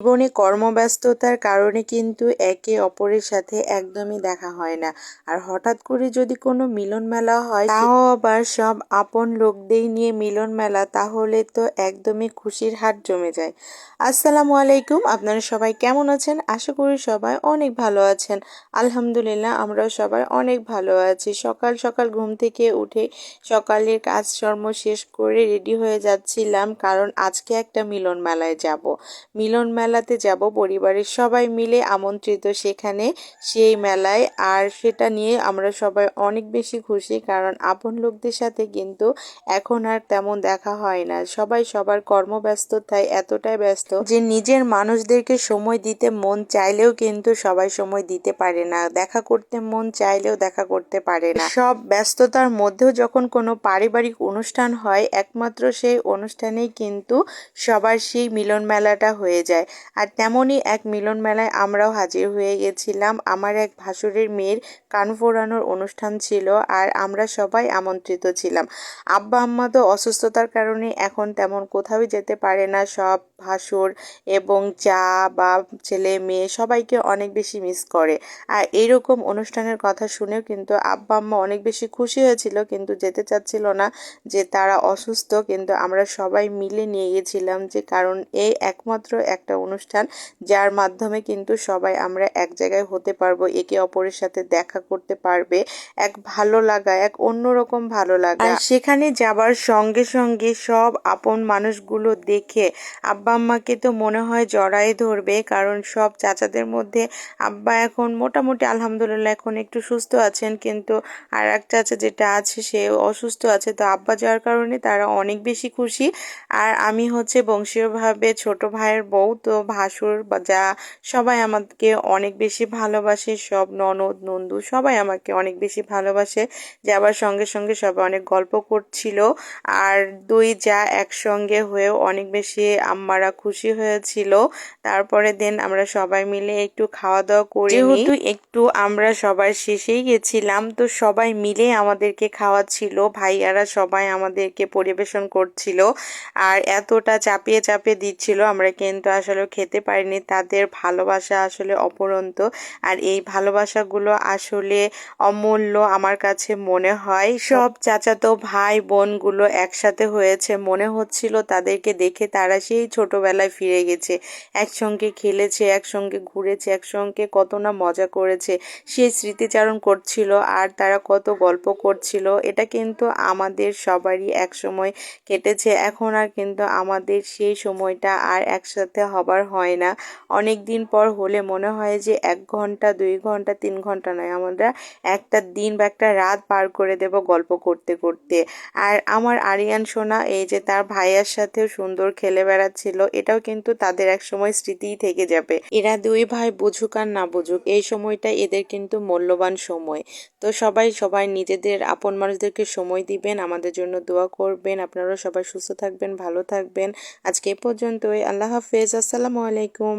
জীবনে কর্মব্যস্ততার কারণে কিন্তু একে অপরের সাথে একদমই দেখা হয় না। আর হঠাৎ করে যদি কোনো মিলন মেলা হয়, তাও আবার সব আপন লোকদের নিয়ে মিলন মেলা তাহলে তো একদমই খুশির হাট জমে যায়। আসসালামু আলাইকুম, আপনারা সবাই কেমন আছেন? আশা করি সবাই অনেক ভালো আছেন। আলহামদুলিল্লাহ, আমরাও সবাই অনেক ভালো আছি। সকাল সকাল ঘুম থেকে উঠে সকালের কাজকর্ম শেষ করে রেডি হয়ে যাচ্ছিলাম, কারণ আজকে একটা মিলন মেলায় যাব। মিলন মেলাতে যাব, পরিবারের সবাই মিলে আমন্ত্রিত সেখানে সেই মেলায়। আর সেটা নিয়ে আমরা সবাই অনেক বেশি খুশি, কারণ আপন লোকদের সাথে কিন্তু এখন আর তেমন দেখা হয় না। সবাই সবার কর্মব্যস্ততায় এতটাই ব্যস্ত যে নিজের মানুষদেরকে সময় দিতে মন চাইলেও কিন্তু সবাই সময় দিতে পারে না। দেখা করতে মন চাইলেও দেখা করতে পারে না। সব ব্যস্ততার মধ্যেও যখন কোনো পারিবারিক অনুষ্ঠান হয়, একমাত্র সেই অনুষ্ঠানেই কিন্তু সবার সেই মিলন মেলাটা হয়ে যায়। আর তেমনই এক মিলন মেলায় আমরাও হাজির হয়ে গেছিলাম। আমার এক ভাসুরের মেয়ের কান ফোরানোর অনুষ্ঠান ছিল আর আমরা সবাই আমন্ত্রিত ছিলাম। আব্বা আম্মা তো অসুস্থতার কারণে এখন তেমন কোথাও যেতে পারে না। সব ভাসুর এবং যা বা ছেলে মেয়ে সবাইকে অনেক বেশি মিস করে। আর এইরকম অনুষ্ঠানের কথা শুনেও কিন্তু আব্বা আম্মা অনেক বেশি খুশি হয়েছিল, কিন্তু যেতে চাচ্ছিল না যে তারা অসুস্থ। কিন্তু আমরা সবাই মিলে নিয়ে গেছিলাম যে কারণ এই একমাত্র একটা অনুষ্ঠান, যার মাধ্যমে কিন্তু সবাই আমরা এক জায়গায় হতে পারব, একে অপরের সাথে দেখা করতে পারবে, এক ভালো লাগা, এক অন্যরকম ভালো লাগা। আর সেখানে যাবার সঙ্গে সঙ্গে সব আপন মানুষগুলো দেখে আব্বা আম্মাকে তো মনে হয় জড়াই ধরবে, কারণ সব চাচাদের মধ্যে আব্বা এখন মোটামুটি আলহামদুলিল্লাহ এখন একটু সুস্থ আছেন, কিন্তু আর এক চাচা যেটা আছে সে অসুস্থ আছে, তো আব্বা যাওয়ার কারণে তারা অনেক বেশি খুশি। আর আমি হচ্ছে বংশীয়ভাবে ছোট ভাইয়ের বউ, তো ভাসুর বা যা সবাই আমাকে অনেক বেশি ভালোবাসে, সব ননদ, নন্দু সবাই আমাকে অনেক বেশি ভালোবাসে। যাবার সঙ্গে সঙ্গে সবাই অনেক গল্প করছিল আর দুই যা একসঙ্গে হয়েও অনেক বেশি আম্মারা খুশি হয়েছিল। তারপরে দিন আমরা সবাই মিলে একটু খাওয়া দাওয়া করি যেহেতু একটু আমরা সবাই শেষেই গেছিলাম, তো সবাই মিলে আমাদেরকে খাওয়াচ্ছিল, ভাইয়ারা সবাই আমাদেরকে পরিবেশন করছিল। আর এতটা চাপিয়ে চাপিয়ে দিচ্ছিল, আমরা কিন্তু আসলে খেতে পারিনি। তাদের ভালোবাসা আসলে অপরন্ত। আর এই ভালোবাসাগুলো আসলে অমূল্য আমার কাছে মনে হয়। সব চাচাতো ভাই বোনগুলো একসাথে হয়েছে। মনে হচ্ছিল তাদেরকে দেখে তারা সেই ছোটবেলায় ফিরে গেছে। একসঙ্গে খেলেছে, একসঙ্গে ঘুরেছে, একসঙ্গে কত না মজা করেছে। সেই স্মৃতিচারণ করছিল আর তারা কত গল্প করছিল। এটা কিন্তু আমাদের সবারই এক সময় কেটেছে। এখন আর কিন্তু আমাদের সেই সময়টা আর একসাথে হবার হয় না। অনেক দিন পর হলে মনে হয় যে এক ঘণ্টা, দুই ঘণ্টা, তিন ঘণ্টা নয়। আমরা একটা দিন বা একটা রাত পার করে দেব গল্প করতে করতে। আর আমার আরিয়ান সোনা, এই যে তার ভাইয়ার সাথেও সুন্দর খেলে বেড়াচ্ছিল, এটাও কিন্তু তাদের এক সময় স্মৃতিই থেকে যাবে। এরা দুই ভাই বুঝুক আর না বুঝুক, এই সময়টা এদের কিন্তু মূল্যবান সময়। তো সবাই সবাই নিজেদের আপন মানুষদেরকে সময় দিবেন, আমাদের জন্য দোয়া করবেন। আপনারাও সবাই সুস্থ থাকবেন, ভালো থাকবেন। আজকে এ পর্যন্তই। আল্লাহ হাফেজ। আসসালামু আলাইকুম।